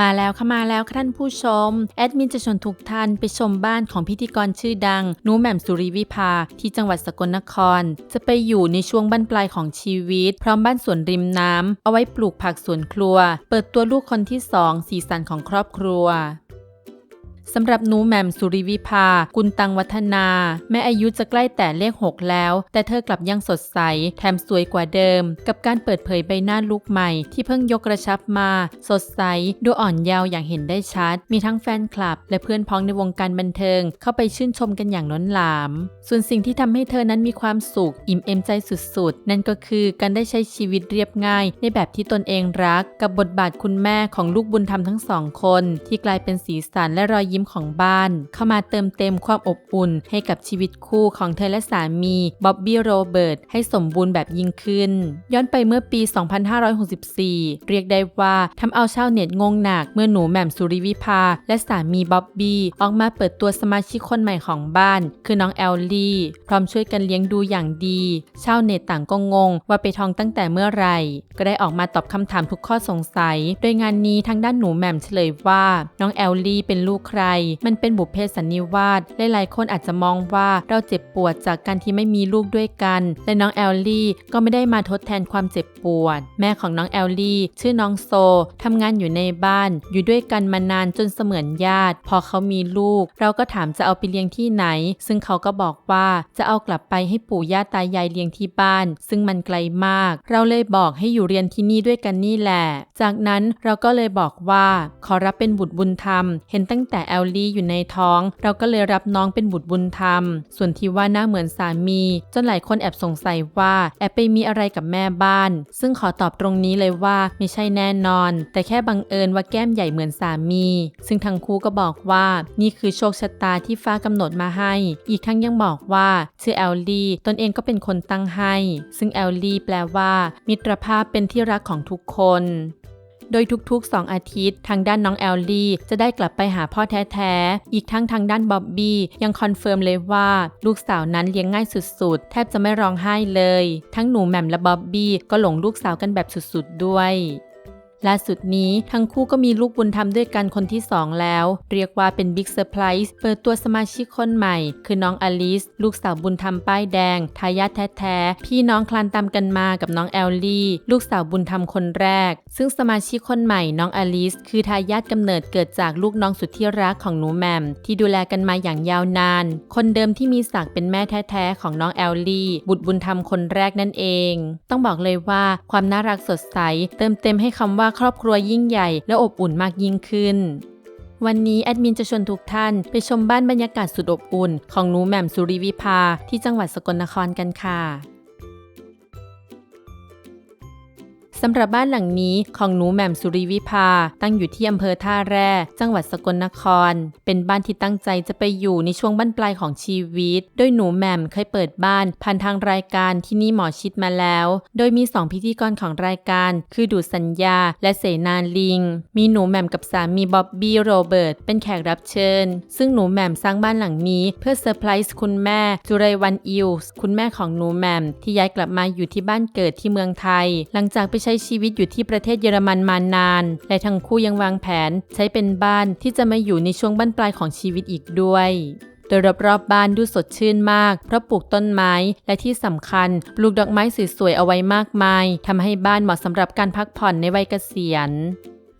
มาแล้วค่ะมาแล้วค่ะท่านผู้ชม แอดมินจะชวนทุกท่านไปชมบ้านของพิธีกรชื่อดังนูแหม่มสุริวิภาที่จังหวัดสกลนคร จะไปอยู่ในช่วงบั้นปลายของชีวิต พร้อมบ้านสวนริมน้ำเอาไว้ปลูกผักสวนครัว เปิดตัวลูกคนที่สองสีสันของครอบครัว สำหรับหนูแหม่มสุริวิภา กุลตังวัฒนา แม้อายุจะใกล้แต่เลข 6 แล้ว แต่เธอกลับยังสดใส แถมสวยกว่าเดิม กับการเปิดเผยใบหน้าลูกใหม่ ที่เพิ่งยกกระชับมา สดใส ดูอ่อนเยาว์อย่างเห็นได้ชัด มีทั้งแฟนคลับ และเพื่อนพ้องในวงการบันเทิง เข้าไปชื่นชมกันอย่างล้นหลาม ส่วนสิ่งที่ทำให้เธอนั้นมีความสุข อิ่มเอมใจสุดๆ นั่นก็คือการได้ใช้ชีวิตเรียบง่าย ในแบบที่ตนเองรัก กับบทบาทคุณแม่ของลูกบุญธรรมทั้งสองคน ที่กลายเป็นสีสันและรอยยิ้มของบ้าน เข้ามาเติมเต็มความอบอุ่นให้กับชีวิตคู่ของเธอและสามีบ๊อบบี้โรเบิร์ตให้สมบูรณ์แบบยิ่งขึ้น ย้อนไปเมื่อปี 2564 เรียกได้ว่าทำเอาชาวเน็ตงงหนักเมื่อหนูแหม่มสุริวิภา และสามีบ๊อบบี้ออกมาเปิดตัวสมาชิกคนใหม่ของบ้าน คือน้องแอลลี่ พร้อมช่วยกันเลี้ยงดูอย่างดีชาวเน็ตต่างก็งงว่าไปท้องตั้งแต่เมื่อไหร่ ก็ได้ออกมาตอบคำถามทุกข้อสงสัย โดยงานนี้ทางด้านหนูแหม่มเฉลยว่าน้องแอลลี่เป็นลูกใครมันเป็นบุพเพสันนิวาสหลายๆคนอาจจะมองว่าเราเจ็บปวดจากการที่ไม่มีลูกด้วยกัน และน้องแอลลี่ก็ไม่ได้มาทดแทนความเจ็บปวด แม่ของน้องแอลลี่ ชื่อน้องโซทำงานอยู่ในบ้าน อยู่ด้วยกันมานานจนเสมือนญาติ พอเขามีลูก เราก็ถามจะเอาไปเลี้ยงที่ไหน ซึ่งเขาก็บอกว่าจะเอากลับไปให้ปู่ย่าตายายเลี้ยงที่บ้าน ซึ่งมันไกลมาก เราเลยบอกให้อยู่เรียนที่นี่ด้วยกันนี่แหละ จากนั้นเราก็เลยบอกว่าขอรับเป็นบุตรบุญธรรม เห็นตั้งแต่แอลลี่อยู่ในท้อง เราก็เลยรับน้องเป็นบุตรบุญธรรม ส่วนที่ว่าหน้าเหมือนสามี จนหลายคนแอบสงสัยว่าแอบไปมีอะไรกับแม่บ้าน ซึ่งขอตอบตรงนี้เลยว่าไม่ใช่แน่นอน แต่แค่บังเอิญว่าแก้มใหญ่เหมือนสามี ซึ่งทั้งคู่ก็บอกว่านี่คือโชคชะตาที่ฟ้ากำหนดมาให้ อีกทั้งยังบอกว่าชื่อแอลลี่ตนเองก็เป็นคนตั้งให้ ซึ่งแอลลี่แปลว่า มิตรภาพเป็นที่รักของทุกคน โดยทุกๆ 2 อาทิตย์ ทางด้านน้องแอลลี่จะได้กลับไปหาพ่อแท้ๆ อีกทั้งทางด้านบ๊อบบี้ยังคอนเฟิร์มเลยว่าลูกสาวนั้นเลี้ยงง่ายสุดๆ แทบจะไม่ร้องไห้เลย ทั้งหนูแหม่มและบ๊อบบี้ก็หลงลูกสาวกันแบบสุดๆด้วย ล่าสุดนี้ทั้งคู่ก็มีลูกบุญธรรมด้วยกันคนที่ 2 แล้ว เรียกว่าเป็นบิ๊กเซอร์ไพรส์เปิดตัวสมาชิกคนใหม่ คือน้องอลิส ลูกสาวบุญธรรมป้ายแดง ทายาทแท้ๆ พี่น้องคลานตามกันมากับน้องแอลลี่ ลูกสาวบุญธรรมคนแรก ซึ่งสมาชิกคนใหม่น้องอลิส คือทายาทกำเนิดเกิดจากลูกน้องสุดที่รักของหนูแมม ที่ดูแลกันมาอย่างยาวนาน คนเดิมที่มีศักดิ์เป็นแม่แท้ๆของน้องแอลลี่ บุตรบุญธรรมคนแรกนั่นเอง ต้องบอกเลยว่าความน่ารักสดใสเติมเต็มให้คำว่าครอบครัวยิ่งใหญ่และอบอุ่นมากยิ่งขึ้น วันนี้แอดมินจะชวนทุกท่านไปชมบ้านบรรยากาศสุดอบอุ่น ของหนูแหม่มสุริวิภาที่จังหวัดสกลนครกันค่ะ สำหรับบ้านหลังนี้ของหนูแหม่มสุริวิภา ตั้งอยู่ที่อำเภอท่าแร่ จังหวัดสกลนคร เป็นบ้านที่ตั้งใจจะไปอยู่ในช่วงบั้นปลายของชีวิต โดยหนูแหม่มเคยเปิดบ้านผ่านทางรายการที่นี่หมอชิดมาแล้ว โดยมีสองพิธีกรของรายการ คือดูดสัญญา และเสนาลิง มีหนูแหม่มกับสามีบ๊อบบี้โรเบิร์ตเป็นแขกรับเชิญ ซึ่งหนูแหม่มสร้างบ้านหลังนี้ เพื่อเซอร์ไพรส์คุณแม่จุไรวันอิลส์คุณแม่ของหนูแหม่มที่ย้ายกลับมาอยู่ที่บ้านเกิดที่เมืองไทย หลังจากไปใช้ชีวิตอยู่ที่ประเทศเยอรมันมานาน และทั้งคู่ยังวางแผนใช้เป็นบ้านที่จะมาอยู่ในช่วงบั้นปลายของชีวิตอีกด้วยโดยรอบๆบบ้านดูสดชื่นมาก เพราะปลูกต้นไม้และที่สำคัญปลูกดอกไม้สวยๆเอาไว้มากมายทำให้บ้านเหมาะสำหรับการพักผ่อนในวัยเกษียณ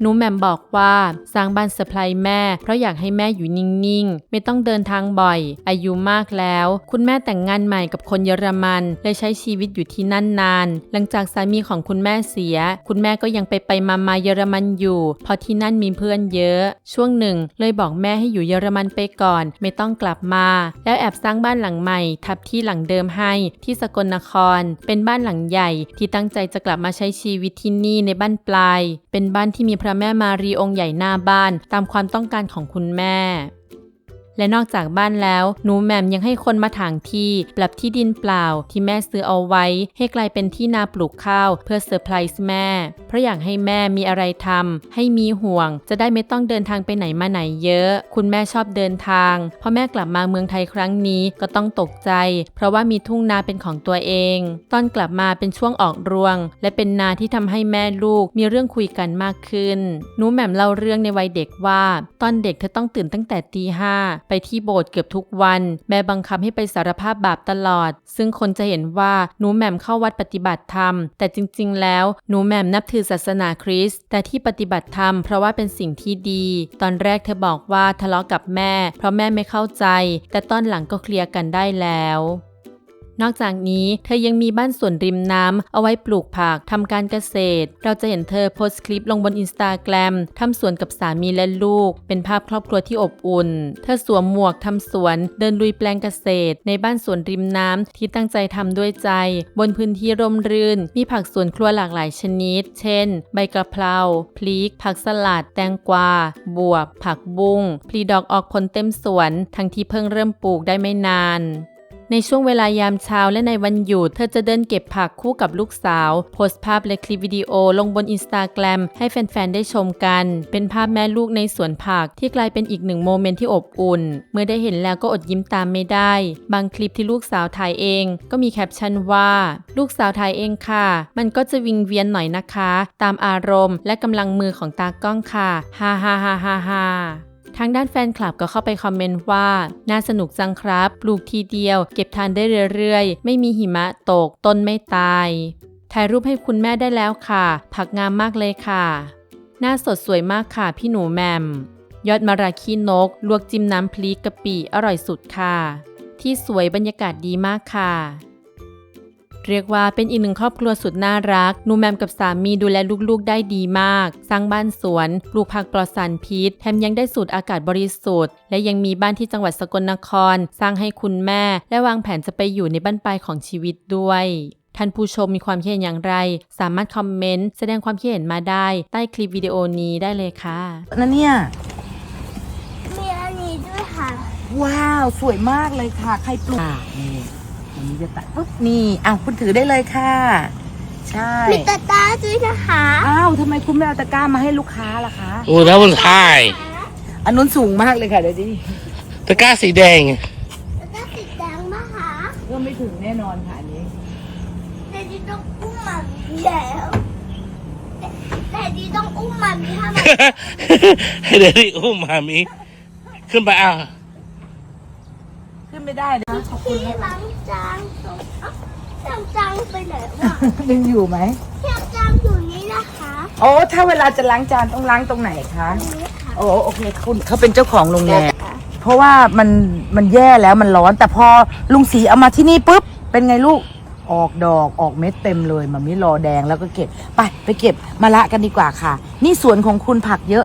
หนูแหม่มบอกว่าสร้างบ้านเซอร์ไพรส์แม่ เพราะอยากให้แม่อยู่นิ่งๆ ไม่ต้องเดินทางบ่อย อายุมากแล้ว คุณแม่แต่งงานใหม่กับคนเยอรมันเลยใช้ชีวิตอยู่ที่นั่นนาน หลังจากสามีของคุณแม่เสีย คุณแม่ก็ยังไปไปมามาเยอรมันอยู่ เพราะที่นั่นมีเพื่อนเยอะ ช่วงหนึ่ง เลยบอกแม่ให้อยู่เยอรมันไปก่อน ไม่ต้องกลับมา แล้วแอบสร้างบ้านหลังใหม่ ทับที่หลังเดิมให้ที่สกลนคร เป็นบ้านหลังใหญ่ ที่ตั้งใจจะกลับมาใช้ชีวิตที่นี่ในบ้านปลาย เป็นบ้านที่มีพระแม่มารีองค์ใหญ่หน้าบ้าน ตามความต้องการของคุณแม่ และนอกจากบ้านแล้ว หนูแหม่มยังให้คนมาถางที่ ปรับที่ดินเปล่าที่แม่ซื้อเอาไว้ ให้กลายเป็นที่นาปลูกข้าว เพื่อเซอร์ไพรส์แม่ เพราะอยากให้แม่มีอะไรทำให้มีห่วง จะได้ไม่ต้องเดินทางไปไหนมาไหนเยอะ คุณแม่ชอบเดินทางพอแม่กลับมาเมืองไทยครั้งนี้ก็ต้องตกใจ เพราะว่ามีทุ่งนาเป็นของตัวเอง ตอนกลับมาเป็นช่วงออกรวง และเป็นนาที่ทำให้แม่ลูกมีเรื่องคุยกันมากขึ้น หนูแหม่มเล่าเรื่องในวัยเด็กว่า ตอนเด็กเธอต้องตื่นตั้งแต่ตีห้าไปที่โบสถ์เกือบทุกวัน แม่บังคับให้ไปสารภาพบาปตลอด ซึ่งคนจะเห็นว่าหนูแหม่มเข้าวัดปฏิบัติธรรม แต่จริง ๆ แล้วหนูแหม่มนับถือศาสนาคริสต์แต่ที่ปฏิบัติธรรมเพราะว่าเป็นสิ่งที่ดี ตอนแรกเธอบอกว่าทะเลาะกับแม่ เพราะแม่ไม่เข้าใจ แต่ตอนหลังก็เคลียร์กันได้แล้ว นอกจากนี้เธอยังมีบ้านสวนริมน้ำเอาไว้ปลูกผักทำการเกษตร เราจะเห็นเธอโพสต์คลิปลงบนอินสตาแกรมทำสวนกับสามีและลูก เป็นภาพครอบครัวที่อบอุ่น เธอสวมหมวกทำสวน เดินลุยแปลงเกษตร ในบ้านสวนริมน้ำที่ตั้งใจทำด้วยใจ บนพื้นที่ร่มรื่น มีผักสวนครัวหลากหลายชนิด เช่น ใบกระเพราพริกผักสลัด แตงกวา บวบ ผักบุ้งพลีดอกออกผลเต็มสวน ทั้งที่เพิ่งเริ่มปลูกได้ไม่นาน ในช่วงเวลายามเช้าและในวันหยุด เธอจะเดินเก็บผักคู่กับลูกสาว โพสต์ภาพและคลิปวิดีโอลงบนอินสตาแกรมให้แฟน ๆ ได้ชมกัน เป็นภาพแม่ลูกในสวนผักที่กลายเป็นอีกหนึ่งโมเมนต์ที่อบอุ่น เมื่อได้เห็นแล้วก็อดยิ้มตามไม่ได้ บางคลิปที่ลูกสาวถ่ายเอง ก็มีแคปชั่นว่า ลูกสาวถ่ายเองค่ะ มันก็จะวิงเวียนหน่อยนะคะ ตามอารมณ์และกำลังมือของตากล้องค่ะฮ่าฮ่าฮ่าฮ่าฮ่า ทางด้านแฟนคลับก็เข้าไปคอมเมนต์ว่า น่าสนุกจังครับ ปลูกทีเดียว เก็บทานได้เรื่อยๆ ไม่มีหิมะตก ต้นไม่ตาย ถ่ายรูปให้คุณแม่ได้แล้วค่ะ ผักงามมากเลยค่ะ หน้าสดสวยมากค่ะพี่หนูแมม ยอดมะราคีนก ลวกจิ้มน้ำพริกกะปิอร่อยสุดค่ะ ที่สวยบรรยากาศดีมากค่ะ เรียกว่าเป็นอีกหนึ่งครอบครัวสุดน่ารักหนูแมมกับสามีดูแลลูกๆได้ดีมาก สร้างบ้านสวนปลูกผักปลอดสารพิษแถมยังได้สูดอากาศบริสุทธิ์ และยังมีบ้านที่จังหวัดสกลนคร สร้างให้คุณแม่ และวางแผนจะไปอยู่ในบ้านปลายของชีวิตด้วยท่านผู้ชมมีความคิดเห็นอย่างไร สามารถคอมเมนต์แสดงความคิดเห็นมาได้ ใต้คลิปวิดีโอนี้ได้เลยค่ะนั่นเนี่ย มีอันนี้ด้วยค่ะ ว้าว สวยมากเลยค่ะ ใครปลูก อะนี่อันนี้จะตัดปุ๊บนี่อ้าวคุณถือได้เลยค่ะ ใช่มีตาตาด้วยนะคะอ้าวทำไมคุณไม่เอาตะกร้ามาให้ลูกค้าล่ะคะ Oh, that was high. อันนู้นสูงมากเลยค่ะเดี๋ยวดิตะกร้าสีแดงตาตาสีแดงมาหาก็ไม่ถึงแน่นอนค่ะอันนี้แต่ดีต้องอุ้มมันแล้วแต่แต่ดีต้องอุ้มมันถ้ามันให้เดี๋ยวนี้อุ้มมามีขึ้นไปเอาขึ้น ไม่ได้นะที่ล้างจานตรงเอ้าจางจางไปไหนวะยังอยู่ไหมเทียบจางอยู่นี่นะคะโอ้ถ้าเวลาจะล้างจานต้องล้างตรงไหนคะตรงนี้ค่ะโอ้โอเคคุณเขาเป็นเจ้าของโรงแรมเพราะว่ามันมันแย่แล้วมันร้อน แต่พอลุงสีเอามาที่นี่ปุ๊บเป็นไงลูกออกดอกออกเม็ดเต็มเลยมันไม่รอแดงแล้วก็เก็บ ไปไปเก็บมาละกันดีกว่าค่ะ นี่สวนของคุณผักเยอะ